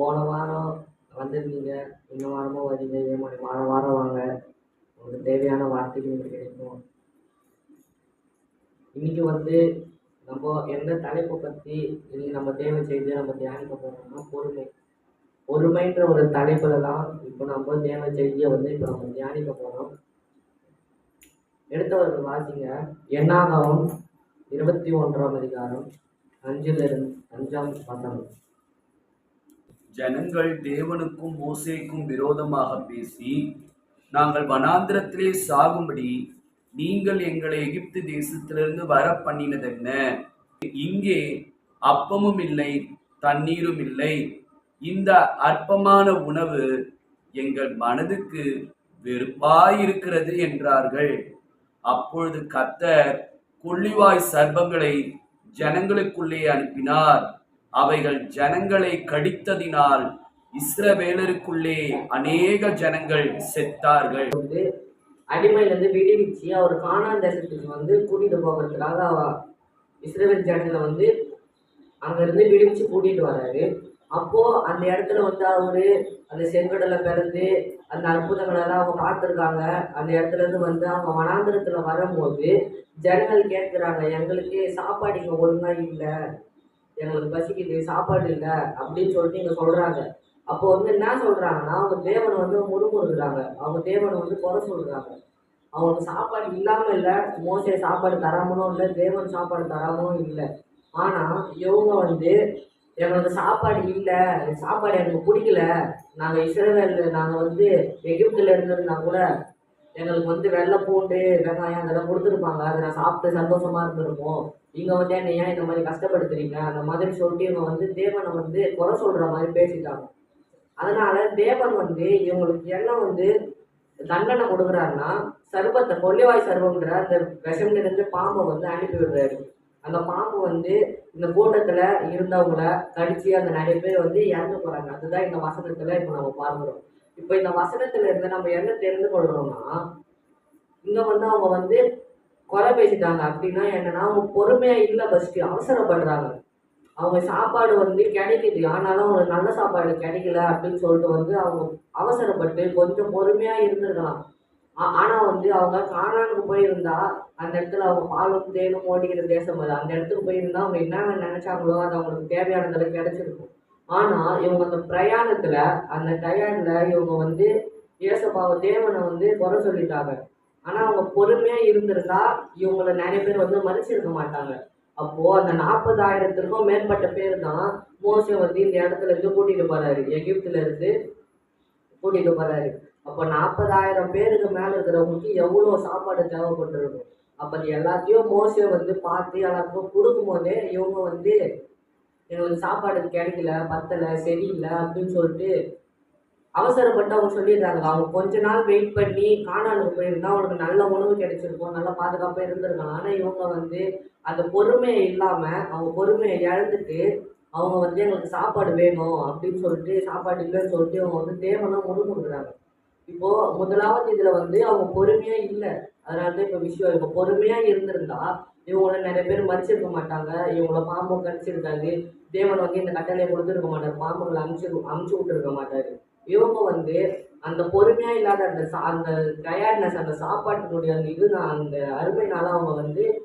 போன வாரம் வந்திருந்தீங்க இந்த வாரமும் வரீங்க இதே மாதிரி வாரம் வாரம் வாங்க. உங்களுக்கு தேவையான வார்த்தைகள் உங்களுக்கு கிடைக்கும். இன்னைக்கு வந்து நம்ம எந்த தலைப்பை பற்றி இன்னைக்கு நம்ம தேவை செய்து நம்ம தியானிக்க போகிறோம்னா பொறுமை. பொறுமைன்ற ஒரு தலைப்பில் தான் இப்போ நம்ம தேவை செய்தியை வந்து இப்போ நம்ம தியானிக்க போகிறோம் எடுத்தவர்கள் வாசிங்க. என்னாகவும் இருபத்தி ஒன்றாம் அதிகாரம் அஞ்சிலிருந்து அஞ்சாம் வசனம். ஜனங்கள் தேவனுக்கும் மோசேக்கும் விரோதமாக பேசி நாங்கள் வனாந்திரத்திலே சாகும்படி நீங்கள் எங்களை எகிப்து தேசத்திலிருந்து வர பண்ணினதென்ன இங்கே அப்பமும் இல்லை தண்ணீரும் இல்லை. இந்த அற்பமான உணவு எங்கள் மனதுக்கு வெறுப்பாயிருக்கிறது என்றார்கள். அப்பொழுது கத்தர் கொள்ளிவாய் சர்ப்பங்களை ஜனங்களுக்குள்ளே அனுப்பினார். அவைகள் ஜனங்களை கடித்ததினால் இஸ்ரவேலருக்குள்ளே அநேக ஜனங்கள் செத்தார்கள். வந்து அடிமையிலேருந்து விடுவிச்சு அவர் கானான் தேசத்துக்கு வந்து கூட்டிட்டு போகிறதுக்காக அவர் இஸ்ரேல் ஜனங்களை வந்து அங்கேருந்து விடுவிச்சு கூட்டிட்டு வர்றாரு அப்போ அந்த இடத்துல வந்து அவரு அந்த செங்கடலை பிறந்து அந்த அற்புதங்களெல்லாம் அவங்க பார்த்துருக்காங்க அந்த இடத்துல இருந்து வந்து அவங்க வனாந்திரத்துல வரும்போது ஜனங்கள் கேட்குறாங்க எங்களுக்கு சாப்பாடு இங்கே ஒழுங்கா இல்லை. எங்களுக்கு பசிக்குது சாப்பாடு இல்லை அப்படின்னு சொல்லிட்டு இங்கே சொல்கிறாங்க அப்போ வந்து என்ன சொல்கிறாங்கன்னா அவங்க தேவனை வந்து முறுமுறுக்கிறாங்க அவங்க தேவனை வந்து குறை சொல்கிறாங்க அவங்களுக்கு சாப்பாடு இல்லாமல் இல்லை மோசே சாப்பாடு தராமலும் இல்லை தேவன் சாப்பாடு தராமலும் இல்லை. ஆனால் இவங்க வந்து எங்களுக்கு சாப்பாடு இல்லை சாப்பாடு எனக்கு பிடிக்கல. நாங்கள் இஸ்ரேல் நாங்கள் வந்து எகிப்தில் இருந்திருந்தா கூட எங்களுக்கு வந்து வெள்ளை பூண்டு வெங்காயம் அதெல்லாம் கொடுத்துருப்பாங்க. அதை நான் சாப்பிட்டு சந்தோஷமா இருந்திருப்போம். நீங்க வந்து என்னை ஏன் இந்த மாதிரி கஷ்டப்படுத்துறீங்க? அந்த மாதிரி சொல்லிட்டு இவங்க வந்து தேவனை வந்து குறை சொல்ற மாதிரி பேசிட்டாங்க. அதனால தேவன் வந்து இவங்களுக்கு என்ன வந்து தண்டனை கொடுக்குறாருன்னா சர்பத்தை கொல்லிவாய் சர்வம்ன்ற அந்த விஷம் நிறைஞ்ச பாம்பை வந்து அனுப்பி விடுறாரு. அந்த பாம்பு வந்து இந்த கூட்டத்துல இருந்தவங்கள கடிச்சு அந்த நிறைய பேர் வந்து இறந்து போறாங்க. அதுதான் இந்த வசனத்துல இப்போ நம்ம பார்க்கிறோம். இப்போ இந்த வசனத்துல இருந்து நம்ம என்ன தெரிந்து கொள்றோம்னா இங்க வந்து அவங்க வந்து குறை பேசிட்டாங்க அப்படின்னா என்னன்னா அவங்க பொறுமையா இல்லை ஃபர்ஸ்ட் அவசரப்படுறாங்க. அவங்க சாப்பாடு வந்து கிடைக்குது. ஆனாலும் அவங்களுக்கு நல்ல சாப்பாடு கிடைக்கல அப்படின்னு சொல்லிட்டு வந்து அவங்க அவசரப்பட்டு கொஞ்சம் பொறுமையா இருந்திருக்கலாம் ஆனா வந்து அவங்க காணானுக்கு போயிருந்தா அந்த இடத்துல அவங்க பாலும் தேனும் ஓடிக்கிற தேசம் அது. அந்த இடத்துக்கு போயிருந்தா அவங்க என்ன நினைச்சாங்களோ அது அவங்களுக்கு தேவையானதெல்லாம் கிடைச்சிருக்கும். ஆனால் இவங்க அந்த பிரயாணத்துல அந்த டயர்ல இவங்க வந்து இயேசப்பாவ தேவனை வந்து குறை சொல்லிட்டாங்க. ஆனால் அவங்க பொறுமையாக இருந்திருந்தா இவங்கள நிறைய பேர் வந்து மதிச்சிருக்க மாட்டாங்க. அப்போ அந்த நாற்பதாயிரத்திற்கும் மேற்பட்ட பேர் தான் மோசே வந்து இந்த இடத்துல இருந்து கூட்டிட்டு போறாரு. எகிப்துல இருந்து கூட்டிட்டு போறாரு. அப்போ நாற்பதாயிரம் பேருக்கு மேல இருக்கிறவங்களுக்கு எவ்வளோ சாப்பாடு தேவைப்பட்டிருக்கும்? அப்போ அது எல்லாத்தையும் மோசை வந்து பார்த்து எல்லாத்துக்கும் கொடுக்கும் போதே இவங்க வந்து எங்களுக்கு சாப்பாடு கிடைக்கல பத்தல சரியில்லை அப்படின்னு சொல்லிட்டு அவசரப்பட்டு அவங்க சொல்லிடுறாங்க. அவங்க கொஞ்ச நாள் வெயிட் பண்ணி காணாமல் போயிருந்தா அவனுக்கு நல்ல உணவு கிடைச்சிருக்கும் நல்ல பாதுகாப்பாக இருந்திருக்கலாம். ஆனால் இவங்க வந்து அந்த பொறுமையை இல்லாமல் அவங்க பொறுமையை இழந்துட்டு அவங்க வந்து எங்களுக்கு சாப்பாடு வேணும் அப்படின்னு சொல்லிட்டு சாப்பாடு இல்லைன்னு சொல்லிட்டு அவங்க வந்து தேவனா முழுமுடுக்குறாங்க இப்போ முதலாவது இதுல வந்து அவங்க பொறுமையா இல்லை. அதனாலதான் தான் இப்போ விஷயம் இப்போ பொறுமையா இருந்திருந்தா இவங்கள நிறைய பேர் மறிச்சிருக்க மாட்டாங்க. இவங்கள பாம்பு கடிச்சிருக்காது. தேவன் வந்து இந்த கட்டளையை கொடுத்துருக்க மாட்டார். பாம்புகளை அமுச்சு அமுச்சு விட்டுருக்க மாட்டாரு. இவங்க வந்து அந்த பொறுமையா இல்லாத அந்த சா- அந்த டயர்ட்னஸ் அந்த சாப்பாட்டினுடைய அந்த இது நான் அந்த அருமைனால அவங்க வந்து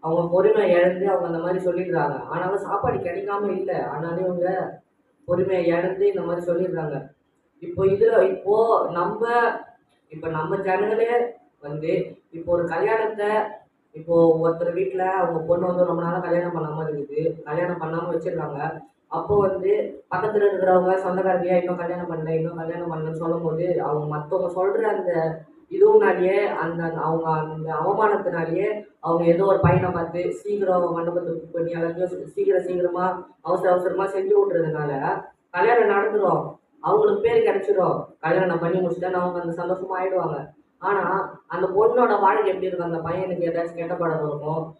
அவங்க பொறுமையை இழந்து அவங்க அந்த மாதிரி சொல்லிடுறாங்க. ஆனாலும் சாப்பாடு கிடைக்காம இல்லை. ஆனாலும் இவங்க பொறுமையை இழந்து இந்த மாதிரி சொல்லிடுறாங்க. இப்போ இது இப்போ நம்ம இப்போ நம்ம ஜனங்களே வந்து இப்போ ஒரு கல்யாணத்தை இப்போ ஒருத்தர் வீட்டில் அவங்க பொண்ணு வந்து ரொம்ப நாளாக கல்யாணம் பண்ணாமல் இருக்குது. கல்யாணம் பண்ணாமல் வச்சிருக்காங்க. அப்போ வந்து பக்கத்தில் இருக்கிறவங்க சொந்தக்காரங்க இன்னும் கல்யாணம் பண்ணல இன்னும் கல்யாணம் பண்ணலன்னு சொல்லும்போது அவங்க மற்றவங்க சொல்கிற அந்த இதுவுனாலேயே அந்த அவங்க அந்த அவமானத்தினாலேயே அவங்க ஏதோ ஒரு பையனை பார்த்து சீக்கிரம் மண்டபத்தை புக் பண்ணி எல்லாத்தையும் சீக்கிரம் சீக்கிரமாக அவசர அவசரமாக செஞ்சு விட்டுறதுனால கல்யாணம் நடந்துடும் அவங்களுக்கு பேர் கிடைச்சிடும் கல்யாணம் பண்ணி முடிச்சுட்டா அவங்க அந்த சந்தோஷமா ஆயிடுவாங்க. ஆனா அந்த பொண்ணோட வாழ்க்கை எப்படி இருக்கும்? அந்த பையனுக்கு ஏதாச்சும் கெட்ட பழக்கம் இருக்கும்.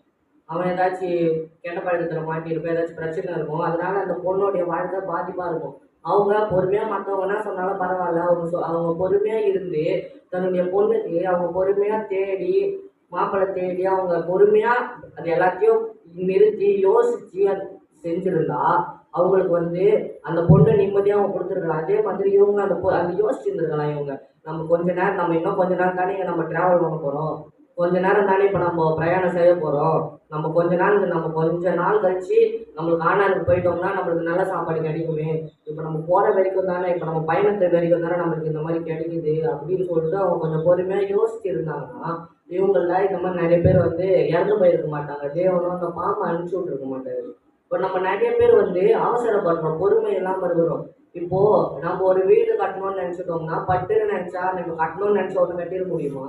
அவன் ஏதாச்சும் கெட்ட பழக்கத்துல மாட்டியிருப்பான் ஏதாச்சும் பிரச்சனை இருக்கும். அதனால அந்த பொண்ணோடைய வாழ்க்கை பாதிப்பா இருக்கும். அவங்க பொறுமையா மற்றவங்க என்ன சொன்னாலும் பரவாயில்ல. அவங்க சொ- அவங்க பொறுமையா இருந்து தன்னுடைய பொண்ணுக்கு அவங்க பொறுமையா தேடி மாப்பிள்ளை தேடி அவங்க பொறுமையா அது எல்லாத்தையும் நிறுத்தி யோசிச்சு அது செஞ்சிருந்தா அவங்களுக்கு வந்து அந்த பொண்ணை நிம்மதியாக அவங்க கொடுத்துருக்கலாம். அதே மாதிரி இவங்க அந்த பொ- அந்த யோசிச்சுருந்துருக்கலாம் இவங்க. நம்ம கொஞ்ச நேரம் நம்ம இன்னும் கொஞ்ச நேரம் தானே இங்கே நம்ம ட்ராவல் பண்ண போகிறோம் கொஞ்ச நேரம் தானே இப்போ நம்ம பிரயாணம் செய்ய போகிறோம் நம்ம கொஞ்ச நாள் நம்ம கொஞ்ச நாள் கழிச்சு நம்மளுக்கு ஆனாருக்கு போயிட்டோம்னா நம்மளுக்கு நல்ல சாப்பாடு கிடைக்குமே. இப்போ நம்ம போகிற வரைக்கும் தானே இப்போ நம்ம பயணத்தை வரைக்கும் தானே நம்மளுக்கு இந்த மாதிரி கிடைக்குது அப்படின்னு சொல்லிட்டு அவங்க கொஞ்சம் பொறுமையாக யோசிச்சுருந்தாங்கன்னா இவங்களில் இந்த மாதிரி நிறைய பேர் வந்து இறந்து போயிருக்க மாட்டாங்க. தேவனும் அந்த பாம்பை அனுப்பிச்சி விட்டுருக்க மாட்டாரு. இப்போ நம்ம நிறைய பேர் வந்து அவசரப்படுறோம் பொறுமை இல்லாமல் இருக்கிறோம். இப்போ நம்ம ஒரு வீடு கட்டணும்னு நினச்சிட்டோம்னா பட்டுன்னு நினச்சா நம்ம கட்டணும்னு நினச்ச ஒன்று கட்டிட முடியுமா?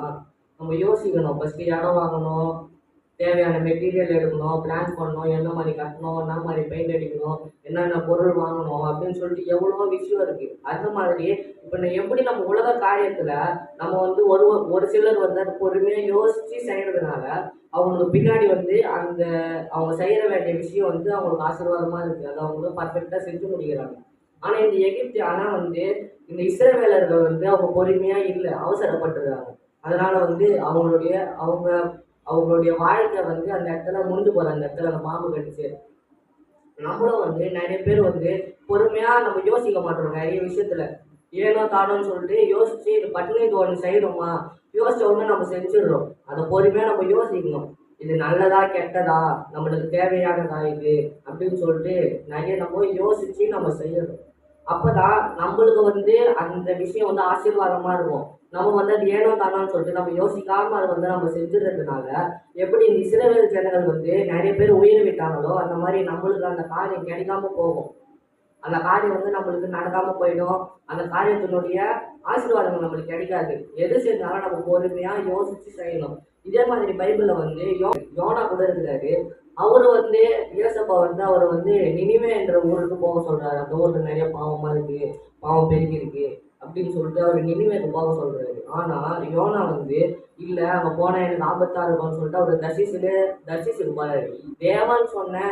நம்ம யோசிக்கணும். ஃபஸ்ட்டு இடம் வாங்கணும். தேவையான மெட்டீரியல் எடுக்கணும் பிளான் பண்ணணும் என்ன மாதிரி கட்டணும் என்ன மாதிரி பெயிண்ட் அடிக்கணும் என்னென்ன பொருள் வாங்கணும் அப்படின்னு சொல்லிட்டு எவ்வளோ விஷயம் இருக்குது அந்த மாதிரி இப்போ நான் எப்படி நம்ம உலக காரியத்தில் நம்ம வந்து ஒரு ஒரு சிலர் வந்து அது பொறுமையாக யோசித்து செய்கிறதுனால அவங்களுக்கு பின்னாடி வந்து அந்த அவங்க செய்கிற வேண்டிய விஷயம் வந்து அவங்களுக்கு ஆசீர்வாதமாக இருக்குது அதை அவங்க பர்ஃபெக்டாக செஞ்சு முடிக்கிறாங்க. ஆனால் இந்த எகிப்து ஆனால் வந்து இந்த இஸ்ரவேலர்கள் வந்து அவங்க பொறுமையாக இல்லை அவசரப்பட்டுருக்காங்க. அதனால் வந்து அவங்களுடைய அவங்க அவங்களுடைய வாழ்க்கை வந்து அந்த இடத்துல முண்டு போகிற அந்த இடத்துல அந்த பாம்பு கடிச்சு. நம்மளும் வந்து நிறைய பேர் வந்து பொறுமையாக நம்ம யோசிக்க மாட்டோம் நிறைய விஷயத்துல. ஏனோ தானோன்னு சொல்லிட்டு யோசிச்சு இது பட்டினி இது ஒன்று செய்யணுமா? யோசிச்ச உடனே நம்ம செஞ்சிடுறோம். அதை பொறுமையாக நம்ம யோசிக்கணும். இது நல்லதா கெட்டதா? நம்மளுக்கு தேவையானதா இது? அப்படின்னு சொல்லிட்டு நிறைய நம்ம யோசிச்சு நம்ம செய்யணும். அப்போதான் நம்மளுக்கு வந்து அந்த விஷயம் வந்து ஆசீர்வாதமாக இருக்கும். நம்ம வந்து அது ஏனோ தானோன்னு சொல்லிட்டு நம்ம யோசிக்காம அதை வந்து நம்ம செஞ்சுறதுனால எப்படி இந்த இஸ்ரவேல் ஜனங்கள் வந்து நிறைய பேர் உயிர் விட்டாங்களோ அந்த மாதிரி நம்மளுக்கு அந்த காரியம் கிடைக்காம போகும். அந்த காரியம் வந்து நம்மளுக்கு நடக்காம போயிடும். அந்த காரியத்தினுடைய ஆசீர்வாதங்கள் நம்மளுக்கு கிடைக்காது. எது செஞ்சாலும் நம்ம பொறுமையா யோசிச்சு செய்யணும். இதே மாதிரி பைபிளில் வந்து யோ யோனா கூட இருக்கிறாரு அவர் வந்து இயேசப்பா வந்து அவரை வந்து நினிவே என்ற ஊருக்கு போக சொல்கிறாரு அந்த ஊரில் நிறைய பாவமாக இருக்குது பாவம் பெருகிருக்கு அப்படின்னு சொல்லிட்டு அவர் நினிவேக்கு போக சொல்கிறாரு ஆனால் யோனா வந்து இல்லை அங்கே போனால் எனக்கு ஆபத்தாக இருக்கும்னு சொல்லிட்டு அவர் தர்சிசிலே தர்சிசுக்கு போகிறாரு தேவன் சொன்ன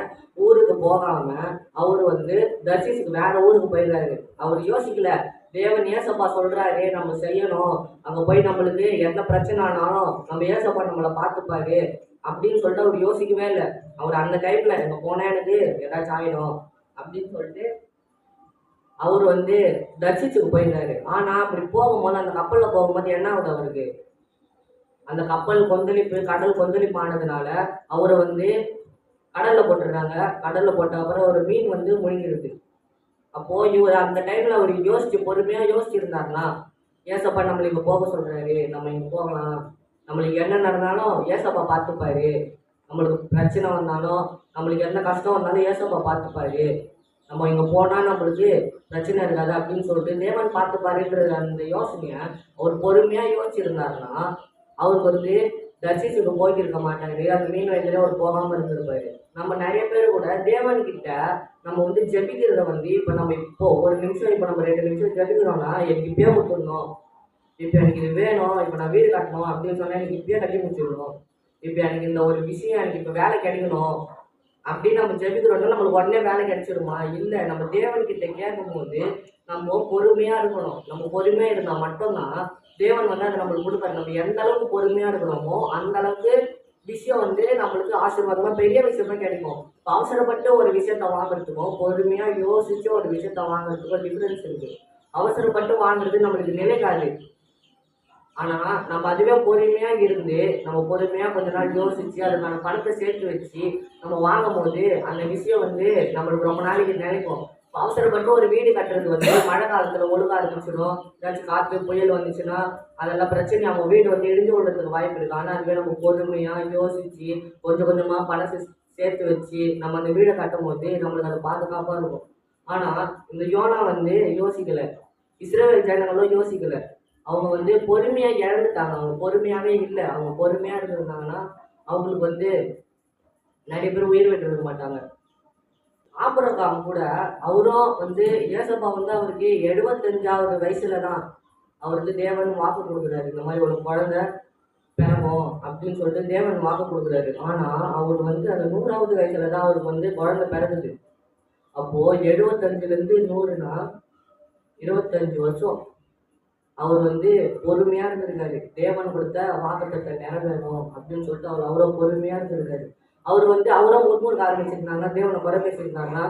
ஊருக்கு போகாமல் அவர் வந்து தர்சிசுக்கு வேற ஊருக்கு போயிடுறாரு. அவர் யோசிக்கல. தேவன் ஏசப்பா சொல்கிறாரு நம்ம செய்யணும். அங்கே போய் நம்மளுக்கு எந்த பிரச்சனை ஆனாலும் நம்ம ஏசப்பா நம்மளை பார்த்துப்பாரு. அப்படின்னு சொல்லிட்டு அவர் யோசிக்கவே இல்லை. அவர் அந்த டைம்ல எங்க போனா எனக்கு ஏதாச்சும் ஆயிடும் அப்படின்னு சொல்லிட்டு அவர் வந்து தர்சிச்சுக்கு போயிருந்தாரு. ஆனா அப்படி போகும்போது அந்த கப்பல்ல போகும்போது என்ன ஆகுது அவருக்கு? அந்த கப்பல் கொந்தளிப்பு கடல் கொந்தளிப்பு ஆனதுனால அவரை வந்து கடல்ல போட்டுடுறாங்க. கடல்ல போட்ட அப்புறம் ஒரு மீன் வந்து முழுங்கிடுது. அப்போ இவர் அந்த டைம்ல அவர் யோசிச்சு பொறுமையா யோசிச்சிருந்தாருனா ஏசப்பா நம்மளை இங்க போக சொல்றாரு. நம்ம இங்க போகலாம். நம்மளுக்கு என்ன நடந்தாலும் ஏசப்பா பார்த்துப்பாரு. நம்மளுக்கு பிரச்சனை வந்தாலும் நம்மளுக்கு என்ன கஷ்டம் வந்தாலும் ஏசப்பா பார்த்துப்பாரு. நம்ம இங்கே போனால் நம்மளுக்கு பிரச்சனை இருக்காது அப்படின்னு சொல்லிட்டு தேவன் பார்த்துப்பாருன்ற அந்த யோசனையை அவர் பொறுமையாக யோசிச்சிருந்தாருன்னா அவருக்கு வந்து தர்சிசுக்கு போய்க்கிருக்க மாட்டாரு. அந்த மீன் வயதுல அவர் போகாமல் இருந்திருப்பாரு. நம்ம நிறைய பேர் கூட தேவன் கிட்ட நம்ம வந்து ஜெபிக்கிறத வந்து இப்போ நம்ம இப்போ ஒரு நிமிஷம் இப்போ நம்ம ரெண்டு நிமிஷம் ஜெபிக்கிறோம்னா எனக்கு இப்பயே கொடுத்துடணும் இப்போ எனக்கு இது வேணும் இப்போ நான் வீடு கட்டணும் அப்படின்னு சொன்னால் எனக்கு இப்பயே கட்டி முடிச்சுடணும் இப்போ எனக்கு இந்த ஒரு விஷயம் எனக்கு இப்போ வேலை கிடைக்கணும் அப்படின்னு நம்ம ஜெபிக்கிறோம்னா நம்மளுக்கு உடனே வேலை கிடைச்சிருமா இல்லை நம்ம தேவன்கிட்ட கேட்கும்போது நம்ம பொறுமையாக இருக்கணும். நம்ம பொறுமையாக இருந்தால் மட்டும்தான் தேவன் வந்து அதை நம்மளுக்கு கொடுப்பாரு. நம்ம எந்த அளவுக்கு பொறுமையாக இருக்கிறோமோ அந்த அளவுக்கு விஷயம் வந்து நம்மளுக்கு ஆசீர்வாதமாக பெரிய விஷயமா கிடைக்கும். அவசரப்பட்டு ஒரு விஷயத்த வாங்குறதுக்கும் பொறுமையாக யோசிச்சு ஒரு விஷயத்த வாங்குறதுக்கும் டிஃப்ரென்ஸ் இருக்குது அவசரப்பட்டு வாங்குறது நம்மளுக்கு நிலைக்காது. ஆனால் நம்ம அதுவே பொறுமையாக இருந்து நம்ம பொறுமையாக கொஞ்ச நாள் யோசிச்சு அதுக்கான பணத்தை சேர்த்து வச்சு நம்ம வாங்கும் போது அந்த விஷயம் வந்து நம்மளுக்கு ரொம்ப நாளைக்கு நினைக்கும் அவசரப்பட்டு ஒரு வீடு கட்டுறது வந்து மழை காலத்தில் ஒழுங்காக இருந்துச்சுனோ ஏதாச்சும் காற்று புயல் வந்துச்சுன்னா அதெல்லாம் பிரச்சனை அவங்க வீடு வந்து இடிஞ்சு விடுறதுக்கு வாய்ப்பு இருக்கு. ஆனால் அதுவே நம்ம பொறுமையாக யோசிச்சு கொஞ்சம் கொஞ்சமாக பணத்தை சேர்த்து வச்சு நம்ம அந்த வீடை கட்டும் போது நம்மளுக்கு அது பாதுகாப்பாக இருக்கும். ஆனால் இந்த யோனா வந்து யோசிக்கலை. இஸ்ரேல் ஜனங்களும் யோசிக்கலை. அவங்க வந்து பொறுமையாக இழந்துட்டாங்க. அவங்க பொறுமையாகவே இல்லை. அவங்க பொறுமையாக இருந்திருந்தாங்கன்னா அவங்களுக்கு வந்து நிறைய பேர் உயிர் விட்டுருக்க மாட்டாங்க. ஆபரகாம் கூட அவரும் வந்து ஏசப்பா வந்து அவருக்கு எழுபத்தஞ்சாவது வயசுல தான் அவருக்கு தேவன் வாக்கு கொடுக்குறாரு. இந்த மாதிரி ஒரு குழந்தை பிறக்கும் அப்படின்னு சொல்லிட்டு தேவன் வாக்கு கொடுக்குறாரு. ஆனால் அவர் வந்து அந்த நூறாவது வயசுல தான் அவருக்கு வந்து குழந்தை பிறந்தது. அப்போது எழுபத்தஞ்சிலேருந்து நூறுனா இருபத்தஞ்சு வருஷம். அவர் வந்து பொறுமையா இருந்திருக்காரு. தேவன் கொடுத்த வாக்குத்தத்தை நிறைவேறும் அப்படின்னு சொல்லிட்டு அவர் அவ்வளோ பொறுமையா இருந்திருக்காரு. அவர் வந்து அவரை முன்முறுக்க ஆரம்பிச்சிருந்தாங்க தேவனை குறை பேசியிருந்தாங்கன்னா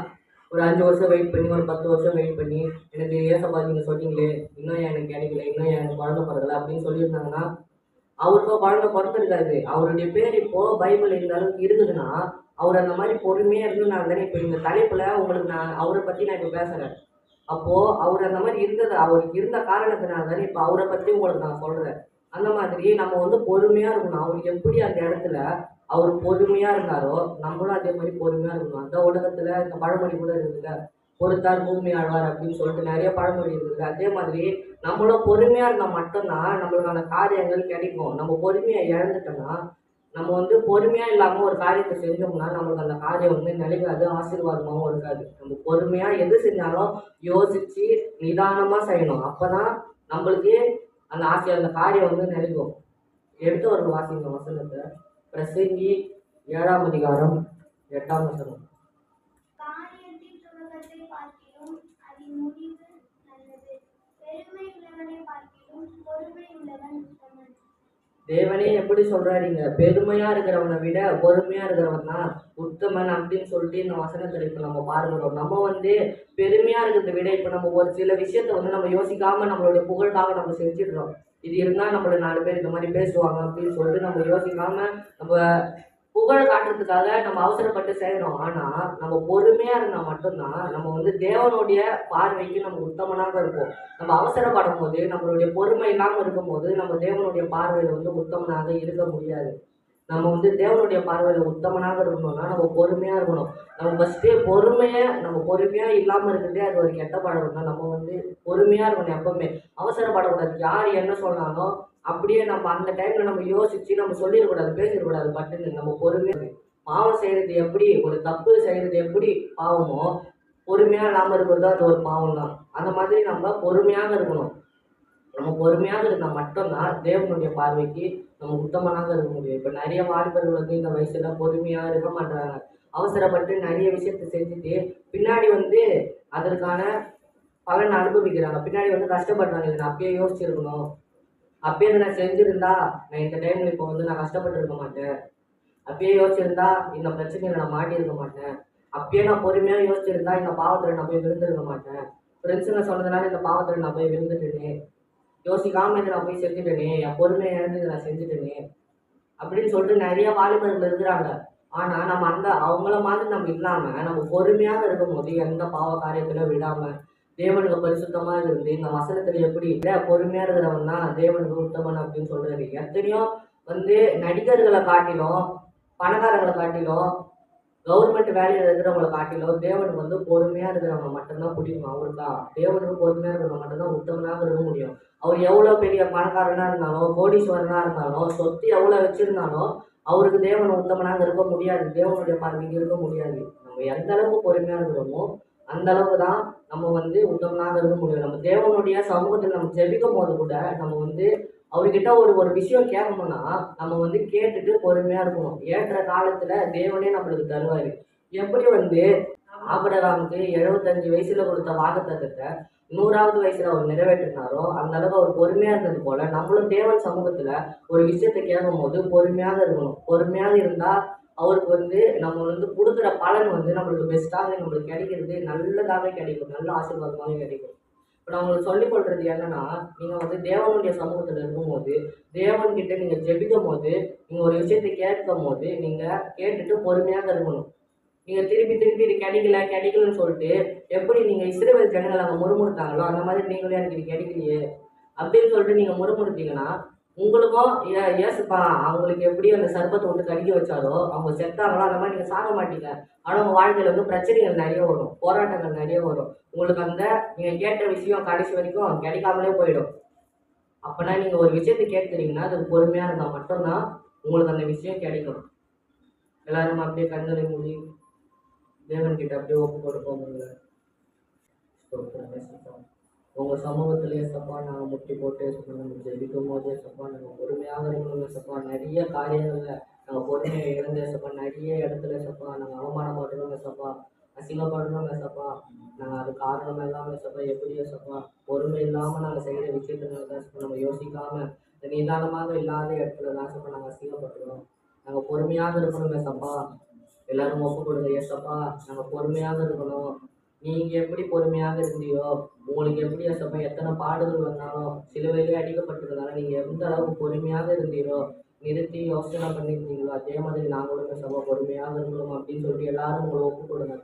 ஒரு அஞ்சு வருஷம் வெயிட் பண்ணி ஒரு பத்து வருஷம் வெயிட் பண்ணி எனக்கு ஏசப்பா நீங்கள் சொன்னீங்களே இன்னும் ஏன் எனக்கு கிடைக்கல இன்னும் ஏன் எனக்கு குழந்தை பிறக்கல அப்படின்னு சொல்லியிருந்தாங்கன்னா அவருக்கோ குழந்தை பிறந்திருக்காரு. அவருடைய பேர் இப்போ பைபிள் இந்த அளவுக்கு இருக்குதுன்னா அவர் அந்த மாதிரி பொறுமையாக இருந்து நான் தானே இப்போ இந்த தலைப்பில் உங்களுக்கு நான் அவரை பற்றி நான் இப்போ பேசுகிறேன் அப்போது அவர் அந்த மாதிரி இருந்தது. அவருக்கு இருந்த காரணத்தினால தானே இப்போ அவரை பற்றி உங்களுக்கு நான் சொல்கிறேன் அந்த மாதிரி நம்ம வந்து பொறுமையாக இருக்கணும். அவர் எப்படி அந்த இடத்துல அவர் பொறுமையாக இருந்தாரோ நம்மளும் அதே மாதிரி பொறுமையாக இருக்கணும். அந்த உலகத்தில் இந்த பழமொழி கூட இருக்குதுல்ல பொறுத்தார் பூமி ஆழ்வார் அப்படின்னு சொல்லிட்டு நிறைய பழமொழி இருக்குது அதே மாதிரி நம்மளும் பொறுமையாக இருந்தால் மட்டும்தான் நம்மளுக்கான காரியங்கள் கிடைக்கும். நம்ம பொறுமையை இழந்துட்டோம்னா நம்ம வந்து பொறுமையாக இல்லாமல் ஒரு காரியத்தை செஞ்சோம்னா நம்மளுக்கு அந்த காரியம் வந்து நிலைக்காது ஆசீர்வாதமாகவும் இருக்காது. நம்ம பொறுமையாக எது செஞ்சாலும் யோசித்து நிதானமாக செய்யணும். அப்போ தான் நம்மளுக்கு அந்த ஆசை அந்த காரியம் வந்து நிலைக்கும். எடுத்து ஒரு வாசிங்க வசனத்தை பிரசங்கி ஏழாம் அதிகாரம் எட்டாம் வசனம். காரியத்தின் உள்ளவனை பார்க்கிலும் பொறுமை உள்ளவன் தேவனே எப்படி சொல்றாருங்க பெருமையா இருக்கிறவனை விட பொறுமையா இருக்கிறவன் தான் உத்தமன் அப்படின்னு சொல்லிட்டு இந்த வசனத்துல இப்ப நம்ம பார்க்கிறோம் நம்ம வந்து பெருமையா இருக்கிறத விட இப்ப நம்ம ஒரு சில விஷயத்த வந்து நம்ம யோசிக்காம நம்மளுடைய புகழ்காக நம்ம செஞ்சிடுறோம். இது இருந்தால் நம்மள நாலு பேர் இந்த மாதிரி பேசுவாங்க அப்படின்னு சொல்லிட்டு நம்ம யோசிக்காம நம்ம புகழ் காட்டுறதுக்காக நம்ம அவசரப்பட்டு செய்கிறோம் ஆனால் நம்ம பொறுமையாக இருந்தால் மட்டும்தான் நம்ம வந்து தேவனுடைய பார்வைக்கு நம்ம உத்தமனாக இருப்போம். நம்ம அவசரப்படும் போது நம்மளுடைய பொறுமை இல்லாமல் இருக்கும்போது நம்ம தேவனுடைய பார்வையில் வந்து உத்தமனாக இருக்க முடியாது. நம்ம வந்து தேவனுடைய பார்வையில் உத்தமனாக இருக்கணும்னா நம்ம பொறுமையாக இருக்கணும். நம்ம ஃபஸ்ட்டே பொறுமையை நம்ம பொறுமையாக இல்லாமல் இருக்கிறதே அது ஒரு கெட்ட பழக்கம் தான் நம்ம வந்து பொறுமையாக இருக்கணும் எப்பவுமே. அவசரப்படக்கூடாது. யார் என்ன சொன்னாலும் அப்படியே நம்ம அந்த டைமில் நம்ம யோசித்து நம்ம சொல்லிடக்கூடாது பேசிடக்கூடாது. பட்டுன்னு நம்ம பொறுமையாக பாவம் செய்கிறது எப்படி ஒரு தப்பு செய்கிறது எப்படி பாவமோ பொறுமையாக இல்லாமல் இருக்கிறது அது ஒரு பாவம் தான் அந்த மாதிரி நம்ம பொறுமையாக இருக்கணும். நம்ம பொறுமையாக இருந்தால் மட்டும்தான் தேவனுடைய பார்வைக்கு நம்ம உத்தமனாக இருக்க முடியும். இப்போ நிறைய வாலிபர்கள் வந்து இந்த வயசுல பொறுமையாக இருக்க மாட்டாங்க அவசரப்பட்டு நிறைய விஷயத்தை செஞ்சுட்டு பின்னாடி வந்து அதற்கான பலன் அனுபவிக்கிறாங்க. பின்னாடி வந்து கஷ்டப்படுறாங்க. இதை நான் அப்பயே யோசிச்சிருக்கணும். அப்பயே இதை நான் செஞ்சிருந்தா நான் இந்த டைம்ல இப்போ வந்து நான் கஷ்டப்பட்டு இருக்க மாட்டேன். அப்பயே யோசிச்சிருந்தா இந்த பிரச்சனையில நான் மாட்டியிருக்க மாட்டேன். அப்பயே நான் பொறுமையாக யோசிச்சிருந்தா இந்த பாவத்தில் நான் போய் விழுந்திருக்க மாட்டேன். ஃப்ரெண்ட்ஸுங்க சொன்னதுனால இந்த பாவத்தில் நான் போய் விழுந்துட்டேனே. யோசிக்காம இதை நான் போய் செஞ்சுட்டேனே என் பொறுமையை இழந்து இதை நான் செஞ்சுட்டேனே அப்படின்னு சொல்லிட்டு நிறைய வாலிபர்கள் இருக்கிறாங்க. ஆனால் நம்ம அந்த அவங்கள மாதிரி நம்ம இல்லாம நம்ம பொறுமையாக இருக்கும்போது எந்த பாவ காரியத்துல விடாம தேவனுக்கு பரிசுத்தமா இருந்து இந்த வசனத்துல எப்படி இல்லை பொறுமையா இருக்கிறவன் தான் தேவனுக்கு உத்தமன் அப்படின்னு சொல்றாரு. எத்தனையோ வந்து நடிகர்களை காட்டிலும் பணக்காரங்களை காட்டிலும் கவர்மெண்ட் வேலையில் இருக்கிறவங்கள காட்டிலும் தேவனுக்கு வந்து பொறுமையாக இருக்கிறவங்க மட்டும்தான் பிடிக்கும் அவருக்கா தேவனுக்கு பொறுமையாக இருக்கிறவங்க மட்டும்தான் உத்தமனாக இருக்க முடியும். அவர் எவ்வளோ பெரிய பணக்காரனாக இருந்தாலும் கோடீஸ்வரனாக இருந்தாலும் சொத்து எவ்வளோ வச்சுருந்தாலும் அவருக்கு தேவன் உத்தமனாக இருக்க முடியாது. தேவனுடைய பார்வைக்கு இருக்க முடியாது. நம்ம எந்த அளவுக்கு பொறுமையாக இருக்கிறோமோ அந்த அளவுக்கு தான் நம்ம வந்து உத்தமனாக இருக்க முடியும். நம்ம தேவனுடைய சமூகத்தில் நம்ம ஜெபிக்கும் போது கூட நம்ம வந்து அவர்கிட்ட ஒரு ஒரு விஷயம் கேட்கணும்னா நம்ம வந்து கேட்டுட்டு பொறுமையா இருக்கணும். ஏற்ற காலத்துல தேவனே நம்மளுக்கு தருவாரு. எப்படி வந்து ஆபரகாமுக்கு எழுபத்தஞ்சு வயசுல கொடுத்த வாக்குத்தத்தத்தை நூறாவது வயசுல அவர் நிறைவேற்றினாரோ அந்த அளவுக்கு அவர் பொறுமையா இருந்தது போல நம்மளும் தேவன் சமூகத்துல ஒரு விஷயத்தை கேட்கும் போது பொறுமையாக இருக்கணும். பொறுமையாக இருந்தா அவருக்கு வந்து நம்ம வந்து கொடுக்குற பலன் வந்து நம்மளுக்கு பெஸ்ட்டாக நம்மளுக்கு கிடைக்கிறது நல்லதாகவே கிடைக்கும். நல்ல ஆசீர்வாதமாகவே கிடைக்கும். இப்போ நான் உங்களுக்கு சொல்லிக் கொள்றது என்னன்னா நீங்கள் வந்து தேவனுடைய சமூகத்தில் இருக்கும்போது தேவன்கிட்ட நீங்கள் ஜெபிக்கும் போது நீங்கள் ஒரு விஷயத்தை கேட்கும் போது நீங்கள் கேட்டுட்டு பொறுமையாக இருக்கணும். நீங்கள் திருப்பி திருப்பி இது கிடைக்கல கிடைக்கலன்னு சொல்லிட்டு எப்படி நீங்கள் இஸ்ரேல் ஜனங்கள் அங்கே முறுமுறுத்தாங்களோ அந்த மாதிரி நீங்களே எனக்கு இது கிடைக்கலையே அப்படின்னு சொல்லிட்டு நீங்கள் முறுமுறுத்தீங்கன்னா உங்களுக்கும் ஏ ஏசுப்பா அவங்களுக்கு எப்படி அந்த சர்பத்தை வந்து கடிக்க வச்சாலோ அவங்க செத்தாங்களோ அந்த மாதிரி நீங்கள் சாக மாட்டீங்க. ஆனால் உங்கள் வாழ்க்கையில் வந்து பிரச்சனைகள் நிறைய வரும் போராட்டங்கள் நிறைய வரும். உங்களுக்கு அந்த நீங்கள் கேட்ட விஷயம் கடைசி வரைக்கும் கிடைக்காமலே போயிடும். அப்போனா நீங்கள் ஒரு விஷயத்தை கேட்குறீங்கன்னா அது பொறுமையாக இருந்தால் மட்டும்தான் உங்களுக்கு அந்த விஷயம் கிடைக்கும். எல்லாரும் அப்படியே கண்களை மூடி தேவன்கிட்ட அப்படியே ஒப்பு கொடுப்போம் உங்களை. உங்கள் ஏசப்பா. உங்க சப்பா நாங்கள் முட்டி போட்டு ஏசப்பா நாங்கள் ஜெபிக்கும் போது சப்பா நாங்கள் பொறுமையாக இருக்கணும் சப்பா. நிறைய காரியங்களில் நாங்கள் பொறுமையை இழந்து சப்பா. நிறைய இடத்துல சப்பா நாங்கள் அவமானப்படுறோங்க சப்பா. அசிங்கப்படுறோங்க சப்பா. நாங்கள் அது காரணம் இல்லாமல் சப்பா எப்படியோ சப்பா. பொறுமை இல்லாமல் நாங்கள் செய்கிற விஷயத்தினால தான் சப்பா. நம்ம யோசிக்காம நிதானமாக இல்லாத இடத்துல தான் சப்பா நாங்கள் அசிங்கப்படுறோம். நாங்கள் பொறுமையாக இருக்கணுங்க சப்பா. எல்லாரும் ஒப்பு கொடுங்க ஏசப்பா நாங்கள் பொறுமையாக இருக்கணும். நீங்கள் எப்படி பொறுமையாக இருந்தீரோ உங்களுக்கு எப்படி ஏசப்பா எத்தனை பாடுகள் வந்தாலும் சிலுவையிலே அடிக்கப்பட்டிருந்தாலும் நீங்கள் எந்த அளவுக்கு பொறுமையாக இருந்தீரோ நிறுத்தி யோசனை பண்ணியிருந்தீங்களோ அதே மாதிரி நாங்களும் சபா பொறுமையாக இருக்கணும் அப்படின்னு சொல்லிட்டு எல்லாரும் உங்களை ஒப்பு கொடுங்க